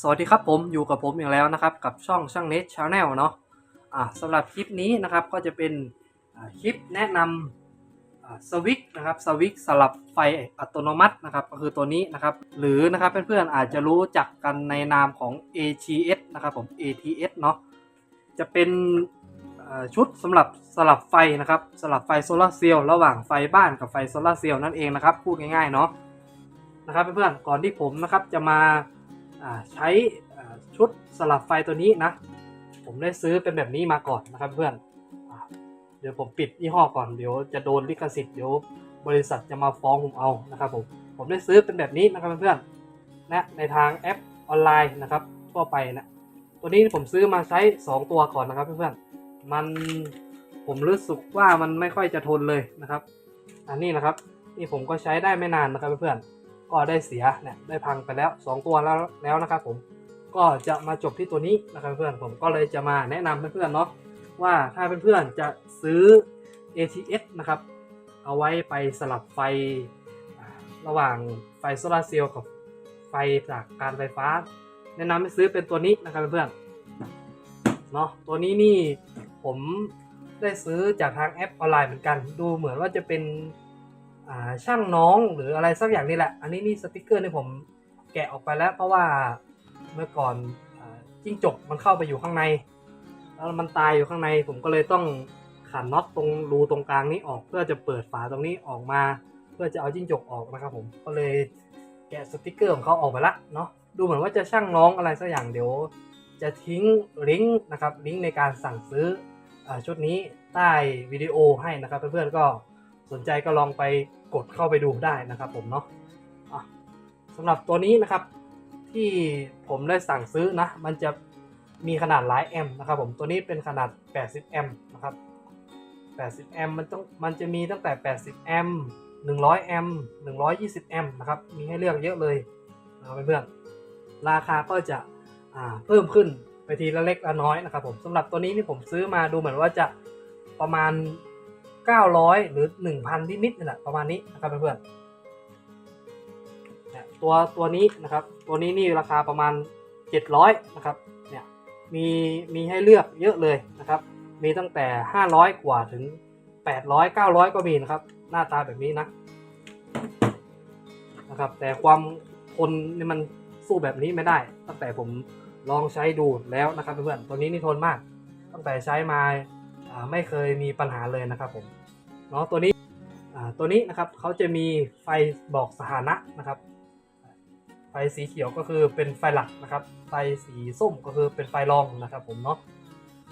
สวัสดีครับผมอยู่กับผมอีกแล้วนะครับ กับช่องช่างเน็ตชาแนลเนาะอ่าสำหรับคลิปนี้นะครับก็จะเป็นคลิปแนะนำอ่าสวิตนะครับสวิตสลับไฟอัตโนมัตินะครับก็คือตัวนี้นะครับ หรือนะครับเพื่อนๆอาจจะรู้จักกันในนามของ ATS นะครับผม ATS เนาะจะเป็นชุดสำหรับสลับไฟนะครับสลับไฟโซลาเซลล์ระหว่างไฟบ้านกับไฟโซลาเซลล์นั่นเองนะครับพูดง่ายๆเนาะนะครับเพื่อนๆก่อนที่ผมนะครับจะมา ใช้ชุดสลับไฟตัวนี้นะ ผมได้ซื้อเป็นแบบนี้มาก่อนนะครับเพื่อนอเดี๋ยวผมปิดยี่ห้อก่อนเดี๋ยวจะโดนลิขสิทธิ์เดี๋ยวบริษัทจะมาฟ้องผมเอานะครับผมผมได้ซื้อเป็นแบบนี้นะครับเพื่อนนะในทางแอปออนไลน์นะครับทั่วไปนะตัวนี้ผมซื้อมาใช้ 2 ตัวก่อนนะครับเพื่อนๆมันผมรู้สึกว่ามันไม่ค่อยจะทนเลยนะครับ อันนี้นะครับนี่ผมก็ใช้ได้ไม่นานนะครับเพื่อนๆ ก็ได้เสียเนี่ยได้พังไปแล้ว 2 ตัวแล้วแล้วนะครับผมก็จะมาจบที่ตัวนี้นะครับเพื่อนผมก็เลยจะมาแนะนำเพื่อนๆเนาะว่าถ้าเพื่อนๆจะซื้อ ATS นะครับ เอาไว้ไปสลับไฟระหว่างไฟโซลาร์เซลล์กับไฟจากการไฟฟ้า แนะนำให้ซื้อเป็นตัวนี้นะครับเพื่อนๆเนาะตัวนี้นี่ผมได้ซื้อจากทางแอปออนไลน์เหมือนกัน ดูเหมือนว่าจะเป็น ช่างน้องหรืออะไรสักอย่างนี่แหละ อันนี้นี่สติกเกอร์นี่ผมแกะออกไปแล้ว เพราะว่าเมื่อก่อนจิ้งจกมันเข้าไปอยู่ข้างใน แล้วมันตายอยู่ข้างในผมก็เลยต้องขันน็อตตรงรูตรงกลางนี้ออกเพื่อจะเปิดฝาตรงนี้ออกมา เพื่อจะเอาจิ้งจกออกนะครับ ผมก็เลยแกะสติกเกอร์ของเขาออกไปละเนาะดูเหมือนว่าจะช่างน้องอะไรสักอย่างเดี๋ยว จะทิ้งลิงก์นะครับลิงก์ในการสั่งซื้ออชุดนี้ใต้วิดีโอให้นะครับเพื่อนๆก็ สนใจก็ลองไปกดเข้าไปดูได้นะครับผมเนาะะสำหรับตัวนี้นะครับที่ผมได้สั่งซื้อนะมันจะมีขนาดหลายแอมนะครับผมตัวนี้เป็นขนาด 80 แอมนะครับ 80 แอมมันต้องมันจะมีตั้งแต่ 80 แอม 100 แอม 120 แอมนะครับ มีให้เลือกเยอะเลยนะครับเพื่อนๆราคาก็จะเพิ่มขึ้นไปทีละเล็กละน้อยนะครับผมสำหรับตัวนี้ที่ผมซื้อมาดูเหมือนว่าจะประมาณ 900 หรือ 1,000นิดๆนี่แหละประมาณนี้นะครับเพื่อนๆตัวตัวนี้นะครับ ตัวนี้นี่ราคาประมาณ 700 นะครับเนี่ยมีมีให้เลือกเยอะเลยนะครับ มีตั้งแต่ 500 กว่าถึง 800 900 ก็มีนะครับ หน้าตาแบบนี้นะนะครับ แต่ความทนนี่มันสู้แบบนี้ไม่ได้ ตั้งแต่ผมลองใช้ดูแล้วนะครับเพื่อนๆตัวนี้นี่ทนมาก ตั้งแต่ใช้มา ไม่เคยมีปัญหาเลยนะครับผมเนาะตัวนี้ตัวนี้นะครับเขาจะมีไฟบอกสถานะนะครับ ไฟสีเขียวก็คือเป็นไฟหลักนะครับ ไฟสีส้มก็คือเป็นไฟรองนะครับผมเนาะ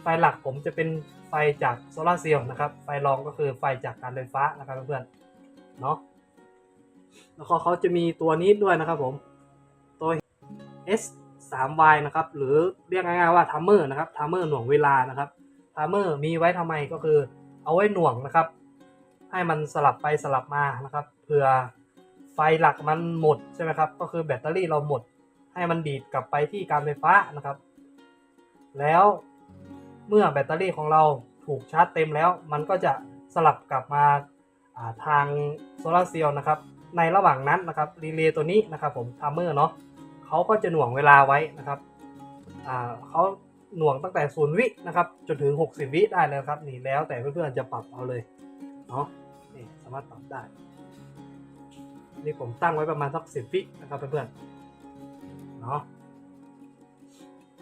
ไฟหลักผมจะเป็นไฟจากโซลาร์เซลล์นะครับ ไฟรองก็คือไฟจากการไฟฟ้านะครับเพื่อนๆเนาะแล้วก็เขาจะมีตัวนี้ด้วยนะครับผมตัว S 3 Y นะครับ หรือเรียกง่ายๆว่าทัมเมอร์นะครับทัมเมอร์หน่วงเวลานะครับ ทามเมอร์มีไว้ทำไมก็คือเอาไว้หน่วงนะครับ ให้มันสลับไปสลับมานะครับเผื่อไฟหลักมันหมดใช่ไหมครับก็คือแบตเตอรี่เราหมด ให้มันดีดกลับไปที่การไฟฟ้านะครับ แล้วเมื่อแบตเตอรี่ของเราถูกชาร์จเต็มแล้ว มันก็จะสลับกลับมาาทางโซลาร์เซลล์นะครับ ในระหว่างนั้นนะครับรีเลย์ตัวนี้นะครับผมทามเมอร์เนาะเขาก็จะหน่วงเวลาไว้นะครับเขา หน่วงตั้งแต่ศูนย์วินะครับจนถึง 60 วิได้เลยครับนี่แล้วแต่เพื่อนๆจะปรับเอาเลยเนาะนี่สามารถปรับได้ นี่ผมตั้งไว้ประมาณสักสิบวินะครับเพื่อนๆเนาะ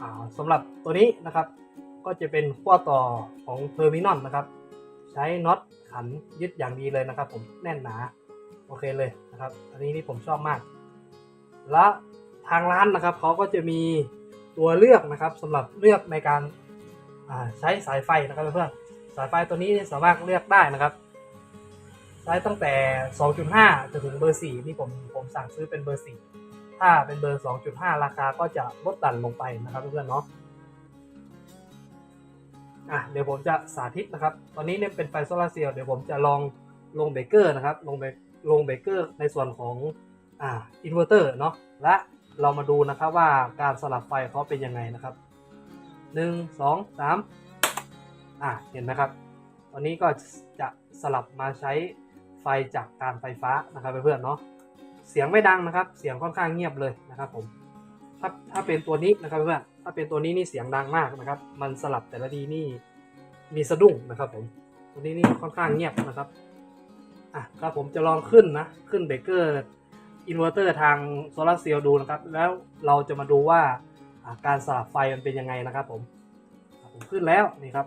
อ่าสำหรับตัวนี้นะครับ ก็จะเป็นขั้วต่อของเทอร์มินอลนะครับ ใช้น็อตขันยึดอย่างดีเลยนะครับ ผมแน่นหนาโอเคเลยนะครับ อันนี้นี่ผมชอบมาก และทางร้านนะครับเขาก็จะมี ตัวเลือกนะครับสำหรับเลือกในการใช้สายไฟนะครับเพื่อนสายไฟตัวนี้สามารถเลือกได้นะครับใช้ตั้งแต่ 2.5จนถึงเบอร์4นี่ผมผมสั่งซื้อเป็นเบอร์ 4 ถ้าเป็นเบอร์ 2.5 ราคาก็จะลดต่ำลงไปนะครับเพื่อนๆเนาะอะเดี๋ยวผมจะสาธิตนะครับ ตอนนี้เนี่ยเป็นไฟโซลาร์เซลล์เดี๋ยวผมจะลองลงเบรกเกอร์นะครับ ลงเบรกลงเบรกเกอร์ในส่วนของอ่าอินเวอร์เตอร์เนาะและ เรามาดูนะครับว่าการสลับไฟเขาเป็นยังไงนะครับหนึ่งสองสามอะเห็นไหมครับตอนนี้ก็จะสลับมาใช้ไฟจากการไฟฟ้านะครับเพื่อนๆเนาะเสียงไม่ดังนะครับ เสียงค่อนข้างเงียบเลยนะครับผมถ้าถ้าเป็นตัวนี้นะครับเพื่อนถ้าเป็นตัวนี้นี่เสียงดังมากนะครับ มันสลับแต่ละทีนี่มีสะดุ้งนะครับผมตัวนี้นี่ค่อนข้างเงียบนะครับอะครับผมจะลองขึ้นนะขึ้นเบรกเกอร์ อินเวอร์เตอร์ทางโซลาร์เซลล์ดูนะครับ แล้วเราจะมาดูว่าการสลับไฟมันเป็นยังไงนะครับผมผมขึ้นแล้วนี่ครับ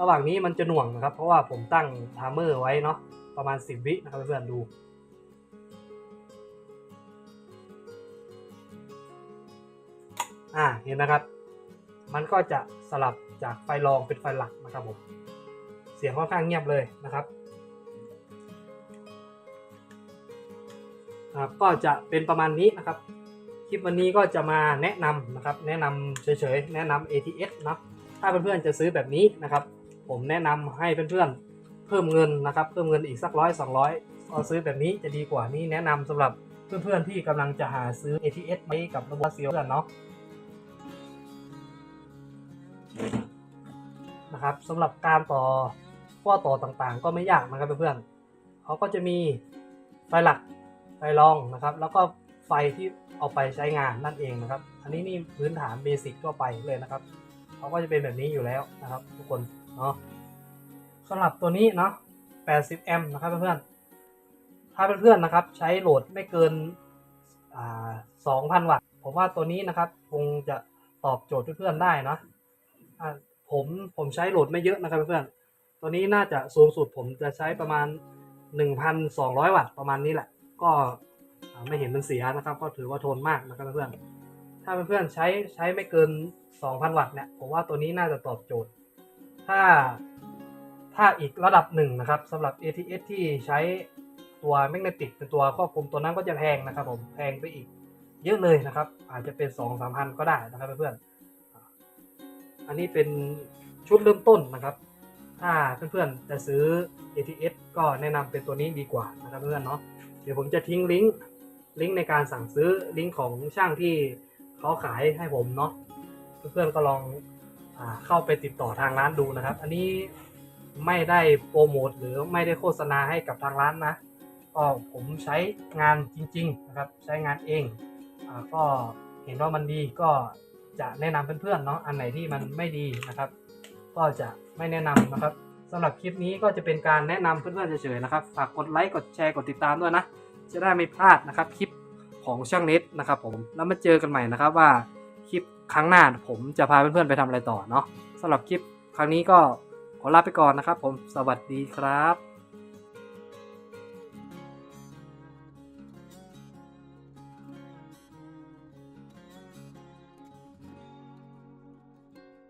ระหว่างนี้มันจะหน่วงนะครับ เพราะว่าผมตั้งไทม์เมอร์ไว้เนาะประมาณ 10 วินะครับเพื่อนๆดูอ่าเห็นนะครับ มันก็จะสลับจากไฟรองเป็นไฟหลักนะครับผม เสียงค่อนข้างเงียบเลยนะครับ ครับก็จะเป็นประมาณนี้นะครับ คลิปวันนี้ก็จะมาแนะนำนะครับ แนะนำเฉยๆ แนะนำ ATS นะถ้าเพื่อนๆจะซื้อแบบนี้นะครับ ผมแนะนำให้เพื่อนๆเพิ่มเงินนะครับ เพิ่มเงินอีกสักร้อยสองร้อยเอาซื้อแบบนี้จะดีกว่านี่แนะนำสำหรับเพื่อนๆที่กำลังจะหาซื้อ ATS ไว้กับระบบเซียวกันเนาะนะครับสำหรับการต่อข้อต่อต่างๆ ก็ไม่ยากนะครับเพื่อนๆเขาก็จะมีไฟหลัก ไฟรองนะครับ แล้วก็ไฟที่เอาไปใช้งานนั่นเองนะครับ อันนี้นี่พื้นฐานเบสิกทั่วไปเลยนะครับเขาก็จะเป็นแบบนี้อยู่แล้วนะครับ ทุกคนเนาะสำหรับตัวนี้เนาะ 80 แอมป์นะครับเพื่อนๆถ้าเพื่อนๆนะครับ ใช้โหลดไม่เกินอ่า2,000 วัตต์ผมว่าตัวนี้นะครับ คงจะตอบโจทย์เพื่อนๆได้นะผมผมใช้โหลดไม่เยอะนะครับเพื่อนๆตัวนี้น่าจะสูงสุดผมจะใช้ประมาณ 1,200 วัตต์ประมาณนี้แหละ ก็ไม่เห็นมันเสียนะครับ ก็ถือว่าทนมากนะครับเพื่อนถ้าเพื่อนๆใช้ใช้ไม่เกิน 2,000 วัตต์เนี่ยผมว่าตัวนี้น่าจะตอบโจทย์ ถ้าถ้าอีกระดับหนึ่งนะครับสำหรับ ATS ที่ใช้ตัวแมกเนติกเป็นตัวควบคุมตัวนั้นก็จะแพงนะครับผมแพงไปอีกเยอะเลยนะครับ อาจจะเป็น 2-3พันก็ได้นะครับเพื่อนๆอันนี้เป็นชุดเริ่มต้นนะครับ ถ้าเพื่อนๆจะซื้อ ATS ก็แนะนำเป็นตัวนี้ดีกว่านะครับเพื่อนๆเนาะ เดี๋ยวผมจะทิ้งลิงก์ลิงก์ในการสั่งซื้อลิงก์ของช่างที่เขาขายให้ผมเนาะเพื่อนๆก็ลองอเข้าไปติดต่อทางร้านดูนะครับ อันนี้ไม่ได้โปรโมทหรือไม่ได้โฆษณาให้กับทางร้านนะก็ผมใช้งานจริง ๆ นะครับ ใช้งานเองอก็เห็นว่ามันดีก็จะแนะนำเพื่อนๆเนาะอันไหนที่มันไม่ดีนะครับ ก็จะไม่แนะนำนะครับ สำหรับคลิปนี้ก็จะเป็นการแนะนำเพื่อนๆเฉยๆนะครับ ฝากกดไลค์กดแชร์กดติดตามด้วยนะ จะได้ไม่พลาดนะครับคลิปของช่างเน็ตนะครับผมแล้วมาเจอกันใหม่นะครับว่าคลิปครั้งหน้าผมจะพาเพื่อนๆไปทำอะไรต่อเนาะสำหรับคลิปครั้งนี้ก็ขอลาไปก่อนนะครับผมสวัสดีครับ